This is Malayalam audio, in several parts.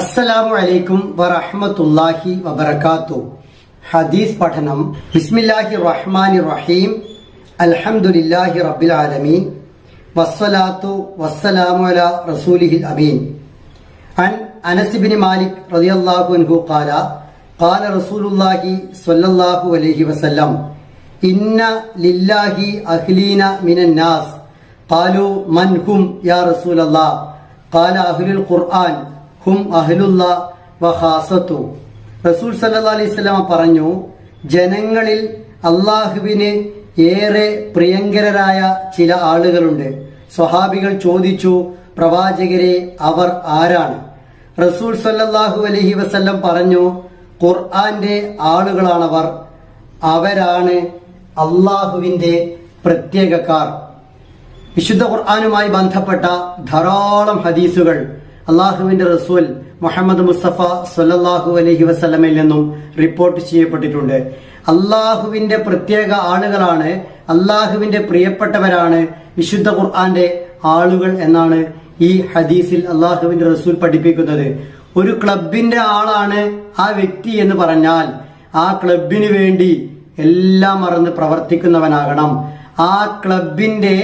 അസ്സലാമു അലൈക്കും വറഹമത്തല്ലാഹി വബർക്കാത്തു ഹദീസ് പഠനം. ബിസ്മില്ലാഹി റഹ്മാൻ റഹീം അൽഹംദുലില്ലാഹി റബ്ബിൽ ആലമീൻ വസ്സലാത്തു വസ്സലാമു അല റസൂലിഹിൽ അമീൻ. അൻ അനസിബിൻ മാലിക് റളിയല്ലാഹു അൻഹു ഖാല ഖാല റസൂലുള്ളാഹി സ്വല്ലല്ലാഹു അലൈഹി വസല്ലം ഇന്ന ലില്ലാഹി അഹ്ലീന മിനന്നാസ് നാസ്. ഖാലു മൻ ഹും യാ റസൂലല്ലാഹ് ഖാല അഹ്ലുൽ ഖുർആൻ. ഹും അഹ്ലുല്ല വഹാസത്തു റസൂൽ സല്ലാ അലൈഹി സ്വലാം പറഞ്ഞു ജനങ്ങളിൽ അള്ളാഹുവിന് ഏറെ പ്രിയങ്കരരായ ചില ആളുകളുണ്ട്. സ്വഹാബികൾ ചോദിച്ചു പ്രവാചകരെ അവർ ആരാണ്? റസൂൽ സല്ലാഹു അലഹി വസ്ല്ലം പറഞ്ഞു ഖുർആന്റെ ആളുകളാണവർ. അവരാണ് അള്ളാഹുവിന്റെ പ്രത്യേകക്കാർ. വിശുദ്ധ ഖുർആാനുമായി ബന്ധപ്പെട്ട ധാരാളം ഹദീസുകൾ അള്ളാഹുവിന്റെ റസൂൽ മുഹമ്മദ് മുസ്തഫ സൊല്ലാഹു അലഹി വസ്ലമയിൽ നിന്നും റിപ്പോർട്ട് ചെയ്യപ്പെട്ടിട്ടുണ്ട്. അള്ളാഹുവിന്റെ പ്രത്യേക ആളുകളാണ് അള്ളാഹുവിന്റെ പ്രിയപ്പെട്ടവരാണ് വിശുദ്ധ ഖുർആന്റെ ആളുകൾ എന്നാണ് ഈ ഹദീസിൽ അള്ളാഹുവിന്റെ റസൂൽ പഠിപ്പിക്കുന്നത്. ഒരു ക്ലബിന്റെ ആളാണ് ആ വ്യക്തി എന്ന് പറഞ്ഞാൽ ആ ക്ലബിന് വേണ്ടി എല്ലാം മറന്ന് പ്രവർത്തിക്കുന്നവനാകണം. ആ ക്ലബിന്റെ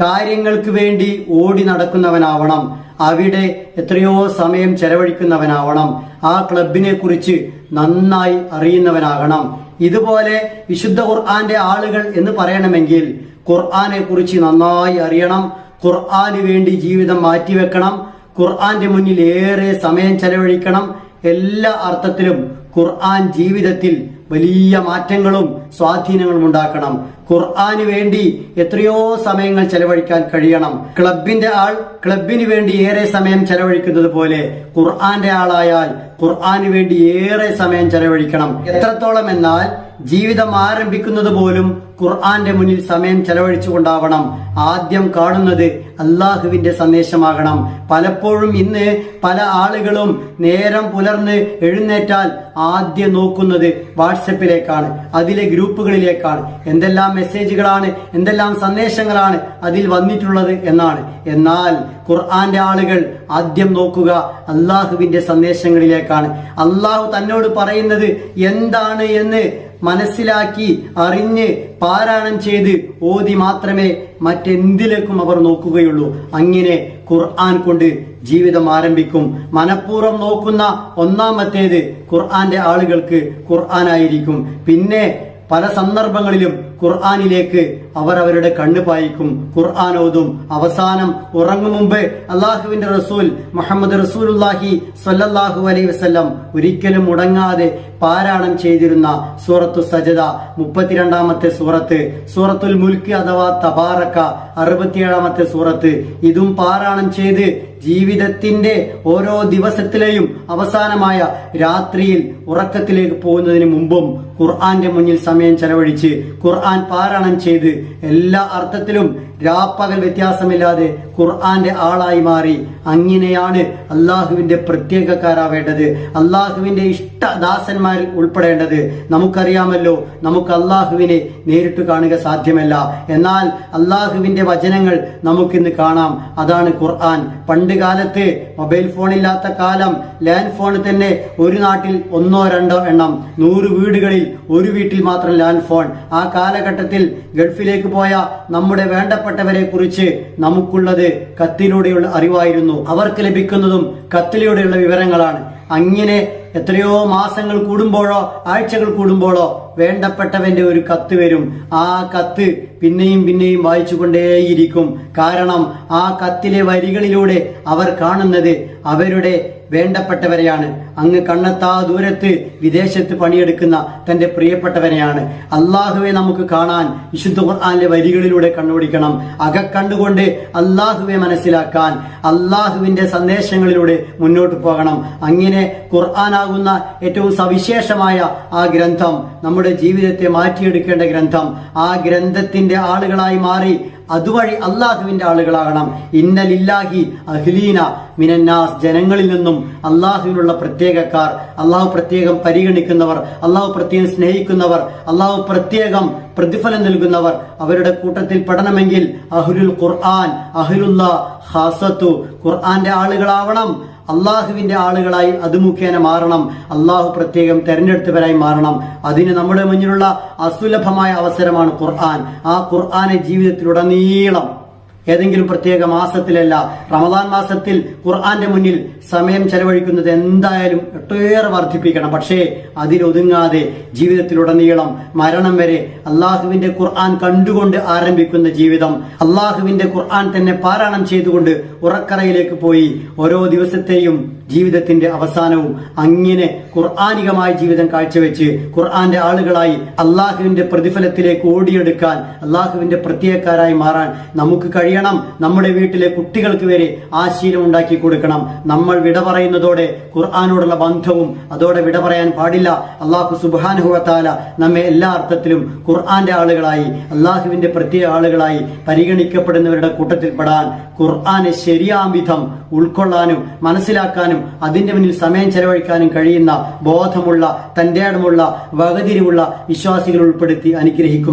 കാര്യങ്ങൾക്ക് വേണ്ടി ഓടി നടക്കുന്നവനാവണം. അവിടെ എത്രയോ സമയം ചെലവഴിക്കുന്നവനാവണം. ആ ക്ലബിനെ കുറിച്ച് നന്നായി അറിയുന്നവനാകണം. ഇതുപോലെ വിശുദ്ധ ഖുർആന്റെ ആളുകൾ എന്ന് പറയണമെങ്കിൽ ഖുർആനെ കുറിച്ച് നന്നായി അറിയണം. ഖുർആന് വേണ്ടി ജീവിതം മാറ്റിവെക്കണം. ഖുർആന്റെ മുന്നിൽ ഏറെ സമയം ചെലവഴിക്കണം. എല്ലാ അർത്ഥത്തിലും ഖുർആൻ ജീവിതത്തിൽ വലിയ മാറ്റങ്ങളും സ്വാധീനങ്ങളും ഉണ്ടാക്കണം. ഖുർആന് വേണ്ടി എത്രയോ സമയങ്ങൾ ചെലവഴിക്കാൻ കഴിയണം. ക്ലബിന്റെ ആൾ ക്ലബിന് വേണ്ടി ഏറെ സമയം ചെലവഴിക്കുന്നത് പോലെ ഖുർആന്റെ ആളായാൽ ഖുർആന് വേണ്ടി ഏറെ സമയം ചെലവഴിക്കണം. എത്രത്തോളം എന്നാൽ ജീവിതം ആരംഭിക്കുന്നത് പോലും ഖുർആന്റെ മുന്നിൽ സമയം ചെലവഴിച്ചുകൊണ്ടാവണം. ആദ്യം കാണുന്നത് അള്ളാഹുവിന്റെ സന്ദേശമാകണം. പലപ്പോഴും ഇന്ന് പല ആളുകളും നേരം പുലർന്ന് എഴുന്നേറ്റാൽ ആദ്യം നോക്കുന്നത് വാട്സപ്പിലേക്കാണ്. അതിലെ ഗ്രൂപ്പുകളിലേക്കാണ്. എന്തെല്ലാം മെസ്സേജുകളാണ് എന്തെല്ലാം സന്ദേശങ്ങളാണ് അതിൽ വന്നിട്ടുള്ളത് എന്നാണ്. എന്നാൽ ഖുർആന്റെ ആളുകൾ ആദ്യം നോക്കുക അള്ളാഹുവിന്റെ സന്ദേശങ്ങളിലേക്കാണ്. അള്ളാഹു തന്നോട് പറയുന്നത് എന്താണ് എന്ന് മനസ്സിലാക്കി അറിഞ്ഞ് പാരായണം ചെയ്ത് ഓതി മാത്രമേ മറ്റെന്തിലേക്കും അവർ നോക്കുകയുള്ളൂ. അങ്ങനെ ഖുർആൻ കൊണ്ട് ജീവിതം ആരംഭിക്കും. മനഃപൂർവം നോക്കുന്ന ഒന്നാമത്തേത് ഖുർആന്റെ ആളുകൾക്ക് ഖുർആനായിരിക്കും പിന്നെ പല സന്ദർഭങ്ങളിലും ഖുർആാനിലേക്ക് അവർ അവരുടെ കണ്ണ് പായിക്കും. ഖുർആൻ ഓതും. അവസാനം ഉറങ്ങും മുമ്പ് അള്ളാഹുവിന്റെ റസൂൽ മുഹമ്മദ് റസൂലുല്ലാഹി സല്ലല്ലാഹു അലൈ വസല്ലം ഒരിക്കലും മുടങ്ങാതെ പാരായണം ചെയ്തിരുന്ന സൂറത്തു സജദ മുപ്പത്തിരണ്ടാമത്തെ സൂറത്ത് സൂറത്തുൽ മുൽക്ക് അഥവാ തബാറക്ക അറുപത്തിയേഴാമത്തെ സൂറത്ത്. ഇതും പാരായണം ചെയ്ത് ജീവിതത്തിന്റെ ഓരോ ദിവസത്തിലെയും അവസാനമായ രാത്രിയിൽ ഉറക്കത്തിലേക്ക് പോകുന്നതിന് മുമ്പും ഖുർആന്റെ മുന്നിൽ സമയം ചെലവഴിച്ച് ഖുർആൻ പാരായണം ചെയ്ത് എല്ലാ അർത്ഥത്തിലും രാപ്പകൽ വ്യത്യാസമില്ലാതെ ഖുർആന്റെ ആളായി മാറി അങ്ങനെയാണ് അള്ളാഹുവിന്റെ പ്രത്യേകക്കാരാവേണ്ടത്. അള്ളാഹുവിന്റെ ഇഷ്ടദാസന്മാരിൽ ഉൾപ്പെടേണ്ടത്. നമുക്കറിയാമല്ലോ നമുക്ക് അള്ളാഹുവിനെ നേരിട്ട് കാണുക സാധ്യമല്ല. എന്നാൽ അള്ളാഹുവിന്റെ വചനങ്ങൾ നമുക്കിന്ന് കാണാം. അതാണ് ഖുർആൻ. പണ്ട് കാലത്ത് മൊബൈൽ ഫോൺ ഇല്ലാത്ത കാലം ലാൻഡ് ഫോൺ തന്നെ ഒരു നാട്ടിൽ ഒന്നോ രണ്ടോ എണ്ണം നൂറ് വീടുകളിൽ ഒരു വീട്ടിൽ മാത്രം ലാൻഡ് ഫോൺ. ആ കാലഘട്ടത്തിൽ ഗൾഫിലേക്ക് പോയ നമ്മുടെ വേണ്ടപ്പെട്ടവരെ കുറിച്ച് നമുക്കുള്ളത് കത്തിലൂടെയുള്ള അറിവായിരുന്നു. അവർക്ക് ലഭിക്കുന്നതും കത്തിലൂടെയുള്ള വിവരങ്ങളാണ്. അങ്ങനെ എത്രയോ മാസങ്ങൾ കൂടുമ്പോഴോ ആഴ്ചകൾ കൂടുമ്പോഴോ വേണ്ടപ്പെട്ടവന്റെ ഒരു കത്ത് വരും. ആ കത്ത് പിന്നെയും പിന്നെയും വായിച്ചുകൊണ്ടേയിരിക്കും. കാരണം ആ കത്തിലെ വരികളിലൂടെ അവർ കാണുന്നത് അവരുടെ വേണ്ടപ്പെട്ടവരെയാണ്. അങ്ങ് കണ്ണത്താ ദൂരത്ത് വിദേശത്ത് പണിയെടുക്കുന്ന തന്റെ പ്രിയപ്പെട്ടവനെയാണ്. അള്ളാഹുവെ നമുക്ക് കാണാൻ വിശുദ്ധ ഖുർആാനിലെ വരികളിലൂടെ കണ്ടുപിടിക്കണം അകക്കണ്ടുകൊണ്ട് അള്ളാഹുവെ മനസ്സിലാക്കാൻ അള്ളാഹുവിന്റെ സന്ദേശങ്ങളിലൂടെ മുന്നോട്ട് പോകണം. അങ്ങനെ ഖുർആനാകുന്ന ഏറ്റവും സവിശേഷമായ ആ ഗ്രന്ഥം നമ്മുടെ ജീവിതത്തെ മാറ്റിയെടുക്കേണ്ട ഗ്രന്ഥം. ആ ഗ്രന്ഥത്തിന്റെ ആളുകളായി മാറി അതുവഴി അള്ളാഹുവിന്റെ ആളുകളാകണം. ഇന്നലില്ലാഹി അഹ്ലീന മിനന്നാസ്. ജനങ്ങളിൽ നിന്നും അള്ളാഹുവിനുള്ള പ്രത്യേകക്കാർ അള്ളാഹു പ്രത്യേകം പരിഗണിക്കുന്നവർ അള്ളാഹു പ്രത്യേകം സ്നേഹിക്കുന്നവർ അള്ളാഹു പ്രത്യേകം പ്രതിഫലം നൽകുന്നവർ അവരുടെ കൂട്ടത്തിൽ പഠനമെങ്കിൽ അഹുലുൽ ഖുർആൻ അഹ്ലുല്ല ഖാസത്തു ഖുർആന്റെ ആളുകളാവണം. അള്ളാഹുവിന്റെ ആളുകളായി അത് മുഖേന മാറണം. അള്ളാഹു പ്രത്യേകം തെരഞ്ഞെടുത്തവരായി മാറണം. അതിന് നമ്മുടെ മുന്നിലുള്ള അസുലഭമായ അവസരമാണ് ഖുർആൻ. ആ ഖുർആനെ ജീവിതത്തിലുടനീളം ഏതെങ്കിലും പ്രത്യേക മാസത്തിലല്ല റമദാൻ മാസത്തിൽ ഖുർആന്റെ മുന്നിൽ സമയം ചെലവഴിക്കുന്നത് എന്തായാലും ഒട്ടേറെ വർദ്ധിപ്പിക്കണം. പക്ഷേ അതിലൊതുങ്ങാതെ ജീവിതത്തിലുടനീളം മരണം വരെ അള്ളാഹുവിന്റെ ഖുർആൻ കണ്ടുകൊണ്ട് ആരംഭിക്കുന്ന ജീവിതം അള്ളാഹുവിന്റെ ഖുർആൻ തന്നെ പാരായണം ചെയ്തുകൊണ്ട് ഉറക്കറയിലേക്ക് പോയി ഓരോ ദിവസത്തെയും ജീവിതത്തിന്റെ അവസാനവും അങ്ങനെ ഖുർആാനികമായ ജീവിതം കാഴ്ചവെച്ച് ഖുർആന്റെ ആളുകളായി അള്ളാഹുവിന്റെ പ്രതിഫലത്തിലേക്ക് ഓടിയെടുക്കാൻ അള്ളാഹുവിന്റെ പ്രത്യേകക്കാരായി മാറാൻ നമുക്ക് കഴിയണം. നമ്മുടെ വീട്ടിലെ കുട്ടികൾക്ക് വരെ ആ ശീലം ഉണ്ടാക്കി കൊടുക്കണം. നമ്മൾ വിട പറയുന്നതോടെ ഖുർആാനോടുള്ള ബന്ധവും അതോടെ വിട പറയാൻ പാടില്ല. അള്ളാഹു സുബാനുഹുവത്താല നമ്മെ എല്ലാ അർത്ഥത്തിലും ഖുർആന്റെ ആളുകളായി അള്ളാഹുവിന്റെ പ്രത്യേക ആളുകളായി പരിഗണിക്കപ്പെടുന്നവരുടെ കൂട്ടത്തിൽപ്പെടാൻ ഖുർആനെ ശരിയാം വിധം ഉൾക്കൊള്ളാനും മനസ്സിലാക്കാനും അതിന്റെ മുന്നിൽ സമയം ചെലവഴിക്കാനും കഴിയുന്ന ബോധമുള്ള തന്റെ അടമുള്ള വകതിരിവുള്ള വിശ്വാസികൾ ഉൾപ്പെടുത്തി അനുഗ്രഹിക്കും